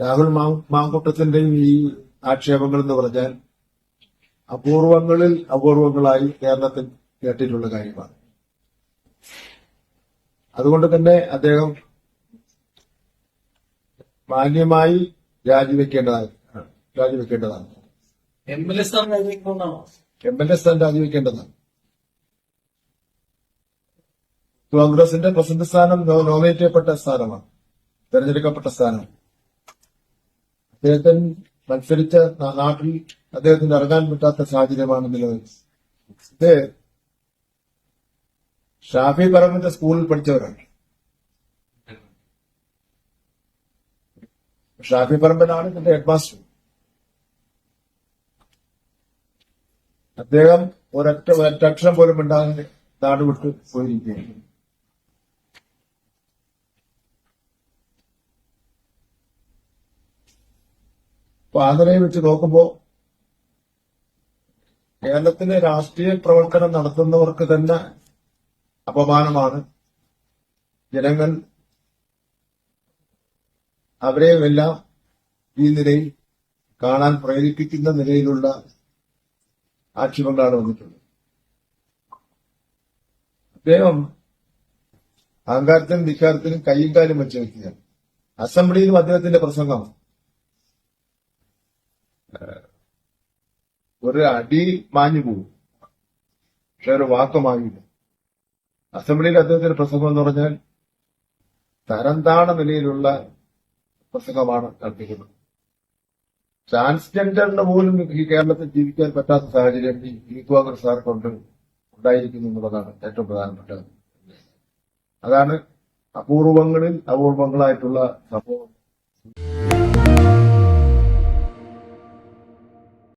രാഹുൽ മാങ്കൂട്ടത്തിന്റെയും ഈ ആക്ഷേപങ്ങൾ എന്ന് പറഞ്ഞാൽ അപൂർവങ്ങളിൽ അപൂർവങ്ങളായി കേരളത്തിൽ കേട്ടിട്ടുള്ള കാര്യമാണ്. അതുകൊണ്ട് തന്നെ അദ്ദേഹം മാന്യമായി രാജിവെക്കേണ്ടതാണ് രാജിവെക്കേണ്ടതാണ്. എം എൽ എ സ്ഥാനം രാജിവെക്കണമെന്നാണോ എം എൽ എ സ്ഥാനം രാജിവെക്കേണ്ടതാണ്. കോൺഗ്രസിന്റെ പ്രസിഡന്റ് സ്ഥാനം നോമിനേറ്റ് ചെയ്യപ്പെട്ട സ്ഥാനമാണ്. തെരഞ്ഞെടുക്കപ്പെട്ട സ്ഥാനം. അദ്ദേഹത്തിന് മത്സരിച്ച നാട്ടിൽ അദ്ദേഹത്തിന് ഇറങ്ങാൻ പറ്റാത്ത സാഹചര്യമാണ് നിലനിൽക്കുന്നത് ഷാഫി പറമ്പിന്റെ സ്കൂളിൽ പഠിച്ചവരാണ്. ഷാഫി പറമ്പനാണ് ഇതിന്റെ ഹെഡ്മാസ്റ്റർ. അദ്ദേഹം ഒരൊറ്റ ഒരക്ഷരം പോലും ഉണ്ടാകാൻ നാട് വിട്ട് പോയിരിക്കുകയാണ്. അപ്പൊ ആന്ധ്രയെ വെച്ച് നോക്കുമ്പോ കേരളത്തിലെ രാഷ്ട്രീയ പ്രവർത്തനം നടത്തുന്നവർക്ക് തന്നെ അപമാനമാണ്. ജനങ്ങൾ അവരെയുമെല്ലാം ഈ നിലയിൽ കാണാൻ പ്രേരിപ്പിക്കുന്ന നിലയിലുള്ള ആക്ഷേപങ്ങളാണ് വന്നിട്ടുള്ളത്. അദ്ദേഹം അഹങ്കാരത്തിനും ധിക്കാരത്തിനും കൈയും കാലും വെച്ച വ്യക്തിയാണ് അസംബ്ലിയിലും അദ്ദേഹത്തിന്റെ പ്രസംഗം ഒരു അടി മാഞ്ഞു പോകും. പക്ഷെ ഒരു വാക്ക് മാങ്ങില്ല അസംബ്ലിയിൽ അദ്ദേഹത്തിന്റെ പ്രസംഗം എന്ന് പറഞ്ഞാൽ തരംതാണ നിലയിലുള്ള പ്രസംഗമാണ് കൽപ്പിക്കുന്നത് ട്രാൻസ്ജെൻഡറിന് പോലും ഈ കേരളത്തിൽ ജീവിക്കാൻ പറ്റാത്ത സാഹചര്യം ഈ യൂത്ത് കോൺഗ്രസ് കൊണ്ട് ഉണ്ടായിരിക്കുന്നു എന്നുള്ളതാണ് ഏറ്റവും പ്രധാനപ്പെട്ടത് അതാണ് അപൂർവങ്ങളിൽ അപൂർവങ്ങളായിട്ടുള്ള സംഭവം.